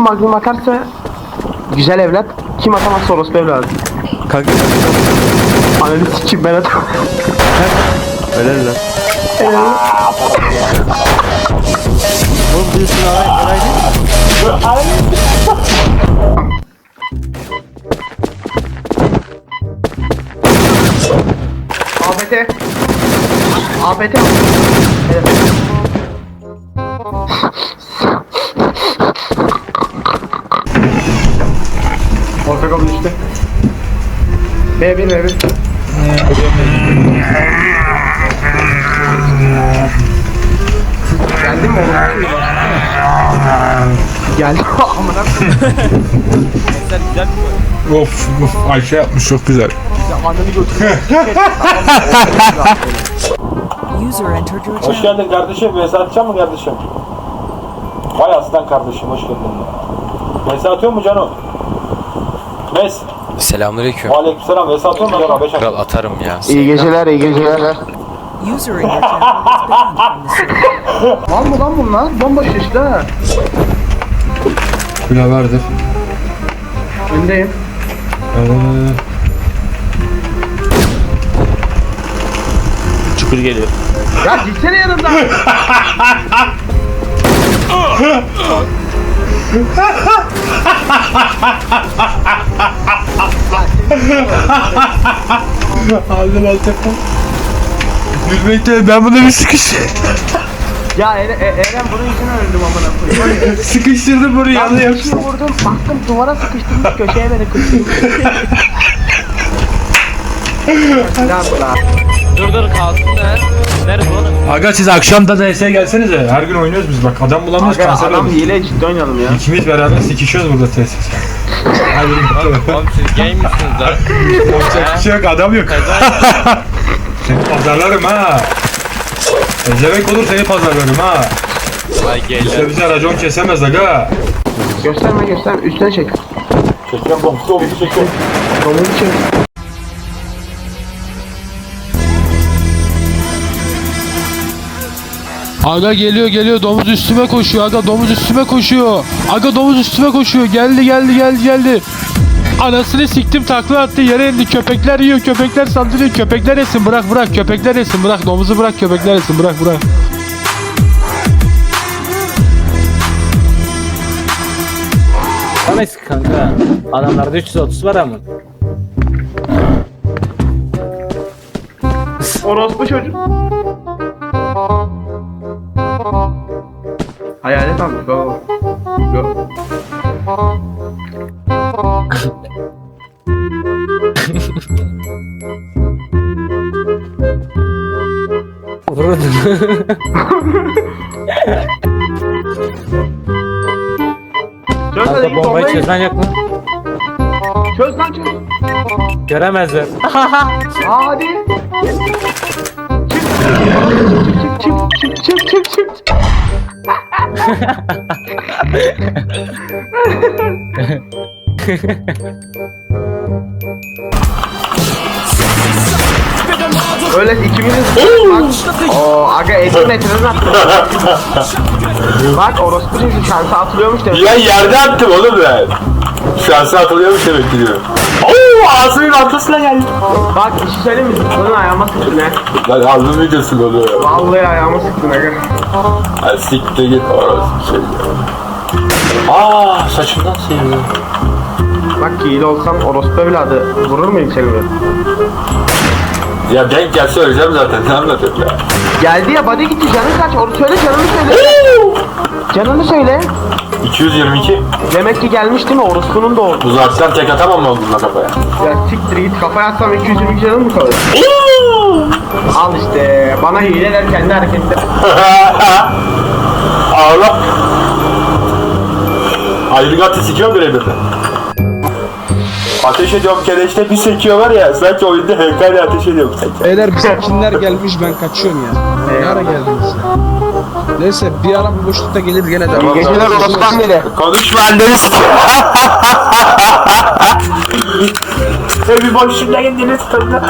kim magnum atarsa güzel evlat. Kim atamazsa orospu evladı. Kanka Ananı sikeyim ben atamam. öyle lan. Oğlum bir sürü aray aray değil. ABT. ABT. Orta B1 B1. Geldin mi oğlum? Geldim. Amına koyayım. Sen güzel mi? Of of Ayşe yapmış çok güzel. Ananı götürüyor. User entered your Hoş channel. geldin kardeşim. Mesaj atacak mı kardeşim? Vay aslan kardeşim hoş geldin. Mesaj atıyor mu Cano? Mes. Selamünaleyküm. Aleykümselam. Cano? Beş Kral atarım ya. İyi geceler, iyi geceler. User in your channel is banned from the server. Mal mı lan bunlar? Bomboş işte ha. Kula vardır. Öndeyim. Ee, Çukur geliyor. Ya gitsene yanımdan. Aldım altıfı. Gülmekte ben buna bir sıkış ya Eren, E- Eren bunun yüzünden öldüm amına koyayım. sıkıştırdım burayı Ben yanıyor. bir şey vurdum, baktım duvara sıkıştırmış köşeye beni kırdım. Dur dur kalsınlar. Nerede oğlum? Aga siz akşam da DS'ye gelsenize. Her gün oynuyoruz biz bak. Adam bulamıyoruz Aga, kanser adam oluruz. hile ciddi oynayalım ya. İkimiz beraber sikişiyoruz burada tesis. Hadi yürü. Oğlum siz gay misiniz lan? Yapacak bir şey yok adam yok. Seni pazarlarım ha. Ezemek olur seni pazarlarım ha. Vay gayler. İşte bize racon kesemez aga. Gösterme gösterme, üstüne çek. Çekiyorum domuzu domuzu çekiyorum. Çek. Aga geliyor geliyor domuz üstüme koşuyor aga domuz üstüme koşuyor. Aga domuz üstüme koşuyor geldi geldi geldi geldi. Anasını siktim takla attı yere indi köpekler yiyor köpekler saldırıyor köpekler yesin bırak bırak köpekler yesin bırak domuzu bırak köpekler yesin bırak bırak. Ama eski kanka. Adamlarda 330 var ama. Orospu çocuk. Hayalet almış baba. Go. Vururdum. Çöz hadi Kanka git bombayı bombayı. çözen yok mu? Çöz lan çöz. Göremezler. Aa hadi. Çık çık çık çık çık çık çık. Öyle ikimizin. Oo aga 50 metreden attım. Bak orospu çocuğu şansı atılıyormuş demek. Ya yerde attım oğlum ben. Şansı atılıyormuş demek ki diyor. Ağzının ortasına geldi. Bak bir şey söyleyeyim mi? Bunun ayağıma sıktın he. Lan aldın videosunu oluyor. Vallahi ayağıma sıktın aga. Ha siktir git orası şey ya. Aa saçımdan seviyor. Bak hile olsam orospu evladı vurur muyum seni ben? Ya denk gelse öleceğim zaten ne anlatıyorsun ya. Geldi ya body gitti canın kaç onu söyle canını söyle. canını söyle. 222. Demek ki gelmiş değil mi orospunun da ordu. Uzaktan tek atamam mı bununla kafaya? Ya siktir git kafaya atsam 220 canın mı kalır? Al işte bana hileler kendi hareketleri. Ağla. Ayrıgatı sikiyor birebir de. Ateş ediyorum keleşte bir sekiyor var ya sanki oyunda heykel ateş ediyorum sanki. Beyler bizimkiler gelmiş ben kaçıyorum ya. Ne ara geldiniz ya? Neyse bir ara bu boşlukta gelir gene de. İyi geceler orospu anneli. Konuşma anneni sikiyor. bir boşluğunda kendini tutuyor.